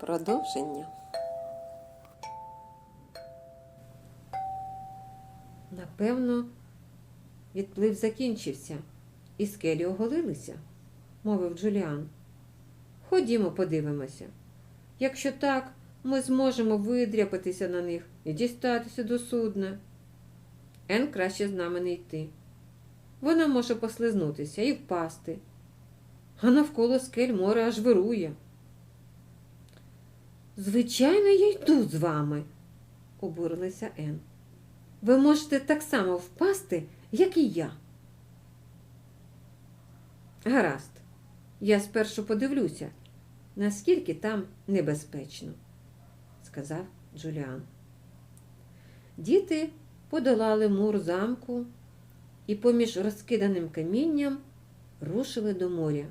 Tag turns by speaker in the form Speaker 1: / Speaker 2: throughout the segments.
Speaker 1: Продовження.
Speaker 2: Напевно, відплив закінчився, і скелі оголилися, мовив Джуліан. Ходімо, подивимося. Якщо так, ми зможемо видряпатися на них і дістатися до судна. Ен краще з нами не йти. Вона може послизнутися і впасти, а навколо скель море аж вирує. Звичайно, я йду з вами, обурилася Ен. Ви можете так само впасти, як і я. Гаразд, я спершу подивлюся, наскільки там небезпечно, сказав Джуліан. Діти подолали мур замку і поміж розкиданим камінням рушили до моря,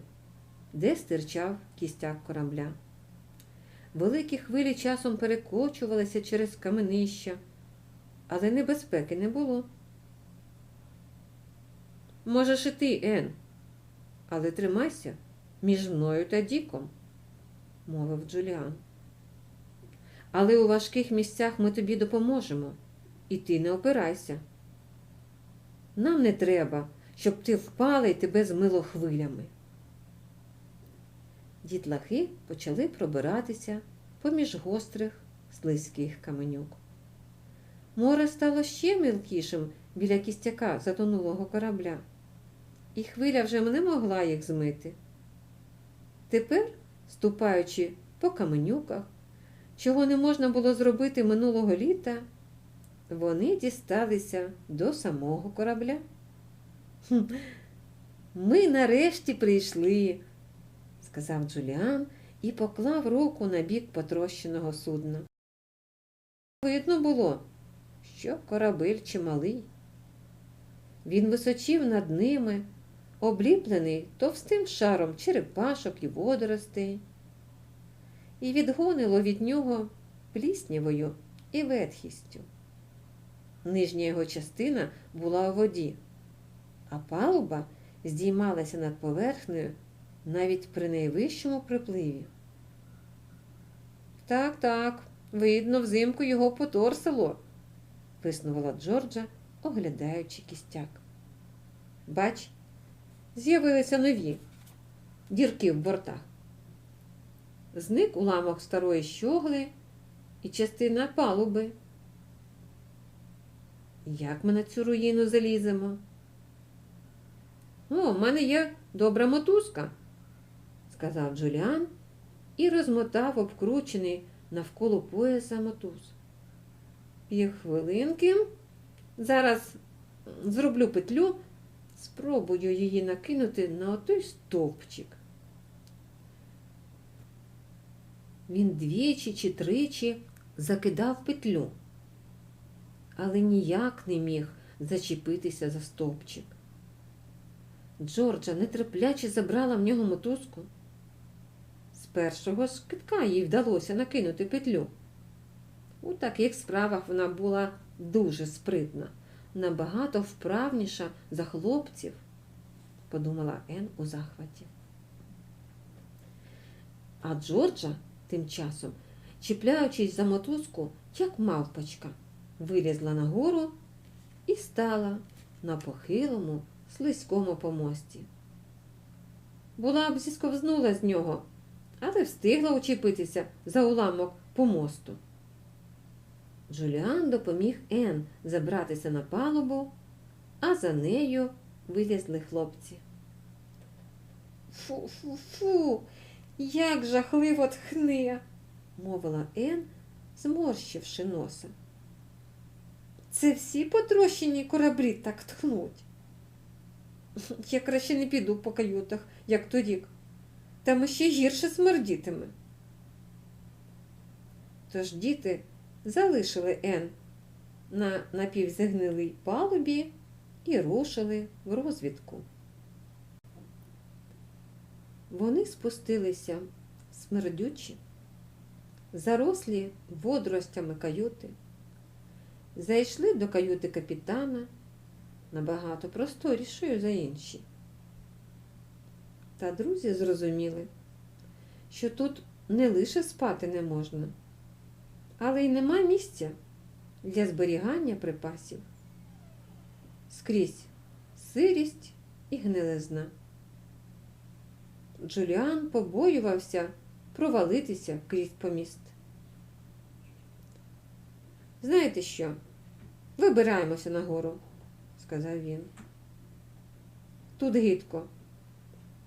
Speaker 2: де стирчав кістяк корабля. Великі хвилі часом перекочувалися через каменища, але небезпеки не було. Можеш і ти, Ен, але тримайся між мною та Діком, мовив Джуліан. Але у важких місцях ми тобі допоможемо, і ти не опирайся. Нам не треба, щоб ти впала і тебе змило хвилями. Дітлахи почали пробиратися поміж гострих слизьких каменюк. Море стало ще мілкішим біля кістяка затонулого корабля, і хвиля вже не могла їх змити. Тепер, ступаючи по каменюках, чого не можна було зробити минулого літа, вони дісталися до самого корабля. Ми нарешті прийшли, сказав Джуліан і поклав руку на бік потрощеного судна. Видно було, що корабель чималий. Він височив над ними, обліплений товстим шаром черепашок і водоростей, і відгонило від нього пліснявою і ветхістю. Нижня його частина була у воді, а палуба здіймалася над поверхнею навіть при найвищому припливі. Так, так, видно, взимку його поторсило, виснувала Джорджа, оглядаючи кістяк. Бач, з'явилися нові дірки в бортах. Зник уламок старої щогли і частина палуби. Як ми на цю руїну заліземо? О, в мене є добра мотузка, сказав Джуліан і розмотав обкручений навколо пояса мотуз. Пів хвилинки. Зараз зроблю петлю, спробую її накинути на отой стовпчик. Він двічі чи тричі закидав петлю, але ніяк не міг зачепитися за стовпчик. Джорджа нетерпляче забрала в нього мотузку. Першого ж їй вдалося накинути петлю. У таких справах вона була дуже спритна, набагато вправніша за хлопців, подумала Ен у захваті. А Джорджа тим часом, чіпляючись за мотузку, як мавпочка, вилізла нагору і стала на похилому слизькому помості. Була б зісковзнула з нього, але встигла учепитися за уламок помосту. Джуліан допоміг Ен забратися на палубу, а за нею вилізли хлопці. Фу, фу, фу, як жахливо тхне, мовила Ен, зморщивши носа. Це всі потрощені кораблі так тхнуть. Я краще не піду по каютах, як торік. Там ще гірше смердітиме. Тож діти залишили Ен на напівзагнилій палубі і рушили в розвідку. Вони спустилися смердючі, зарослі водоростями каюти, зайшли до каюти капітана набагато просторішою за інші. Та друзі зрозуміли, що тут не лише спати не можна, але й нема місця для зберігання припасів. Скрізь сирість і гнилизна. Джуліан побоювався провалитися крізь поміст. Знаєте що? Вибираємося нагору, сказав він. Тут гидко,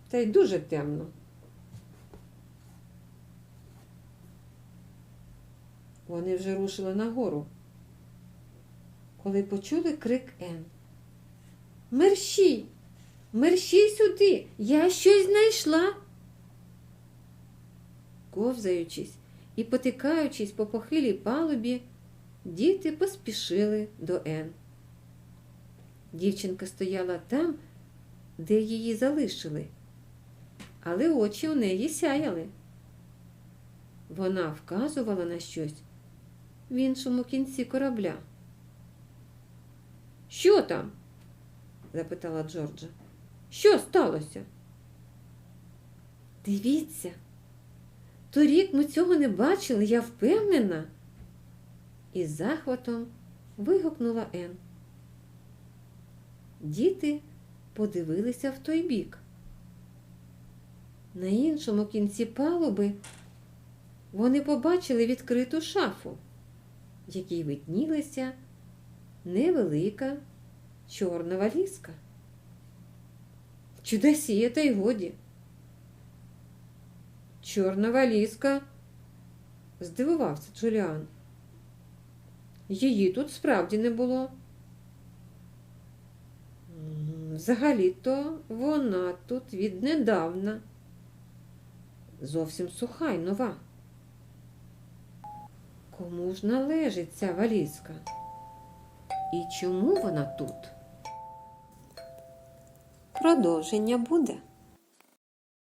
Speaker 2: та й дуже темно. Вони вже рушили нагору, коли почули крик Ен. Мерщій! Мерщій сюди! Я щось знайшла. Ковзаючись і потикаючись по похилій палубі, діти поспішили до Ен. Дівчинка стояла там, де її залишили, але очі у неї сяяли. Вона вказувала на щось в іншому кінці корабля. Що там? запитала Джорджа. Що сталося? Дивіться, торік ми цього не бачили, я впевнена. Із захватом вигукнула Ен. Діти подивилися в той бік. На іншому кінці палуби вони побачили відкриту шафу, в якій виднілася невелика чорна валізка. Чудосіє, та й годі. Чорна валізка, здивувався Джуліан. Її тут справді не було. Взагалі-то вона тут віднедавна. Зовсім суха й нова. Кому ж належить ця валізка? І чому вона тут? Продовження буде.